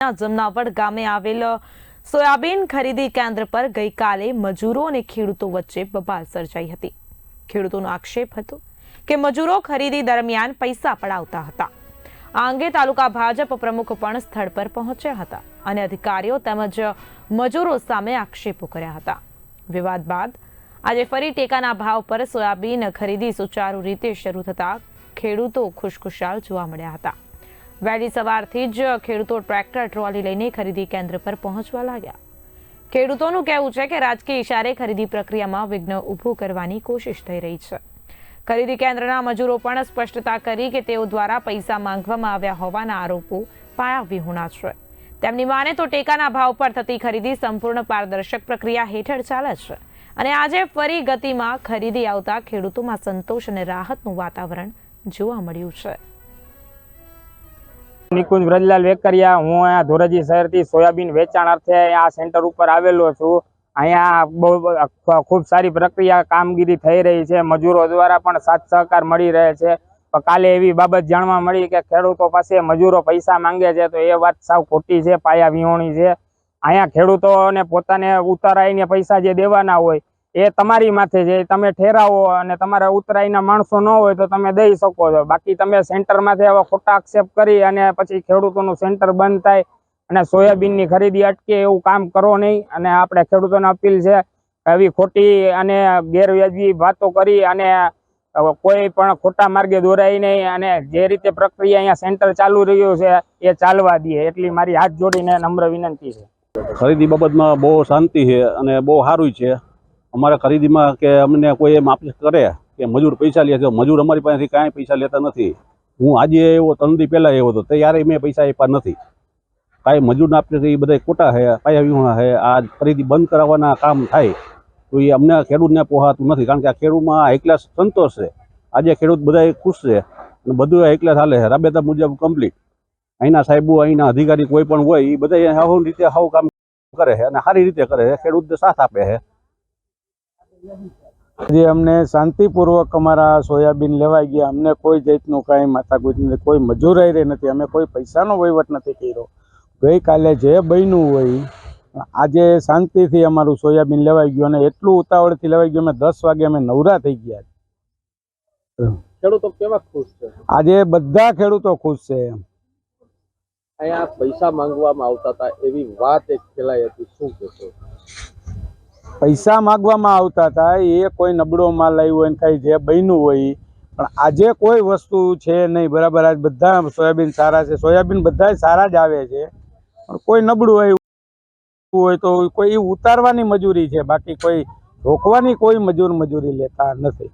જમનાવડ ગામે આવેલ સોયાબીન ખરીદી કેન્દ્ર પર ગઈકાલે મજૂરો અને ખેડૂતો વચ્ચે બબાલ સર્જાઈ હતી. ખેડૂતોનો આક્ષેપ હતો કે મજૂરો ખરીદી દરમિયાન પૈસા પડાવતા હતા. આ અંગે તાલુકા ભાજપ પ્રમુખ પણ સ્થળ પર પહોંચ્યા હતા અને અધિકારીઓ તેમજ મજૂરો સામે આક્ષેપો કર્યા હતા. વિવાદ બાદ આજે ફરી ટેકાના ભાવ પર સોયાબીન ખરીદી સુચારુ રીતે શરૂ થતા ખેડૂતો ખુશખુશાલ જોવા મળ્યા હતા. વહેલી સવારથી જ ખેડૂતો ટ્રેક્ટર, ટ્રોલી લઈને ખરીદી કેન્દ્ર પર પહોંચવા લાગ્યા. ખેડૂતોનું કહેવું છે કે રાજકીય ઇશારે ખરીદી પ્રક્રિયામાં વિઘ્ન ઊભું કરવાની કોશિશ થઈ રહી છે. ખરીદી કેન્દ્રના મજૂરો પણ સ્પષ્ટતા કરી કે તેઓ દ્વારા પૈસા માંગવામાં આવ્યા હોવાના આરોપો પાયા વિહોણા છે. તેમની માને તો ટેકાના ભાવ પર થતી ખરીદી સંપૂર્ણ પારદર્શક પ્રક્રિયા હેઠળ ચાલે છે અને આજે ફરી ગતિમાં ખરીદી આવતા ખેડૂતોમાં સંતોષ અને રાહતનું વાતાવરણ જોવા મળ્યું છે. નિકુંજ વ્રજલાલ વેકરિયા, હું અહીંયા ધોરાજી શહેરથી સોયાબીન વેચાણ અર્થે આ સેન્ટર ઉપર આવેલો છું. અહીંયા બહુ ખૂબ સારી પ્રક્રિયા, કામગીરી થઈ રહી છે. મજૂરો દ્વારા પણ સાથ સહકાર મળી રહે છે. કાલે એવી બાબત જાણવા મળી કે ખેડૂતો પાસે મજૂરો પૈસા માંગે છે, તો એ વાત સાવ ખોટી છે, પાયા વિહોણી છે. અહીંયા ખેડૂતોને પોતાને ઉતારાઈને પૈસા જે દેવાના હોય એ તમારી માથે છે તમે ઠેરાવો અને તમારા ઉતરાઈના માણસો ન હોય તો તમે દઈ શકો છો. બાકી તમે સેન્ટરમાંથી આવા ખોટા આક્ષેપ કરી અને પછી ખેડૂતોનું સેન્ટર બંધ થાય અને સોયાબીનની ખરીદી અટકે એવું કામ કરો નહીં. અને આપણે ખેડૂતોને અપીલ છે, આવી ખોટી અને ગેરવ્યાજબી વાતો કરી અને કોઈ પણ ખોટા માર્ગે દોરાય નહીં અને જે રીતે પ્રક્રિયા અહીંયા સેન્ટર ચાલુ રહ્યું છે, એ ચાલવા દે. એટલી મારી હાથ જોડીને નમ્ર વિનંતી છે. ખરીદી બાબતમાં બહુ શાંતિ છે અને બહુ સારું છે. અમારા ખરીદીમાં કે અમને કોઈ એમ આપીશ કરે કે મજૂર પૈસા લે છે, મજૂર અમારી પાસેથી કાંઈ પૈસા લેતા નથી. હું આજે એવો ત્રણ દી પહેલાં એવો હતો, ત્યારે મેં પૈસા આપ્યા નથી. કાંઈ મજૂરને આપીએ એ બધા ખોટા છે પાયા વિહોણા છે, આ ખરીદી બંધ કરાવવાના કામ થાય, તો એ અમને ખેડૂતને પોહાતું નથી, કારણ કે આ ખેડૂતમાં એકલા સંતોષ છે. આજે ખેડૂત બધા ખુશ છે, અને બધું એકલા ચાલે છે, રાબેતા મુજબ કમ્પ્લીટ અહીંના સાહેબો, અહીંના અધિકારી કોઈ પણ હોય, એ બધા હાવ રીતે હાવ કામ કરે છે, અને સારી રીતે કરે છે, ખેડૂતને સાથ આપે છે. જે અમને શાંતિપૂર્વક અમારા સોયાબીન લેવાઈ ગયા. અમને કોઈ જાતનું કાંઈ માથાકૂટ નથી કોઈ મજૂરાઈ રહી નથી. અમે કોઈ પૈસાનો વહીવટ નથી કર્યો. ગઈકાલે જે બન્યું હોય આજે શાંતિથી અમારું સોયાબીન લેવાઈ ગયું અને એટલું ઉતાવળથી લેવાઈ ગયું. અમે દસ વાગે અમે નવરા થઈ ગયા. ખેડૂતો કેવા ખુશ છે? આજે બધા ખેડૂતો ખુશ છે. અહીંયા પૈસા માંગવામાં આવતા હતા એવી વાત એક ફેલાઈ હતી. શું કહેશો? પૈસા માગવામાં આવતા હતા, એ કોઈ નબળો માલ લાવ્યો હોય ને કાંઈ જે બન્યું હોય પણ આજે કોઈ વસ્તુ છે નહીં, બરાબર? આજ બધા સોયાબીન સારા છે. સોયાબીન બધા સારા જ આવે છે. પણ કોઈ નબળું આવ્યું હોય તો કોઈ ઉતારવાની મજૂરી છે. બાકી કોઈ રોકવાની કોઈ મજૂર મજૂરી લેતા નથી.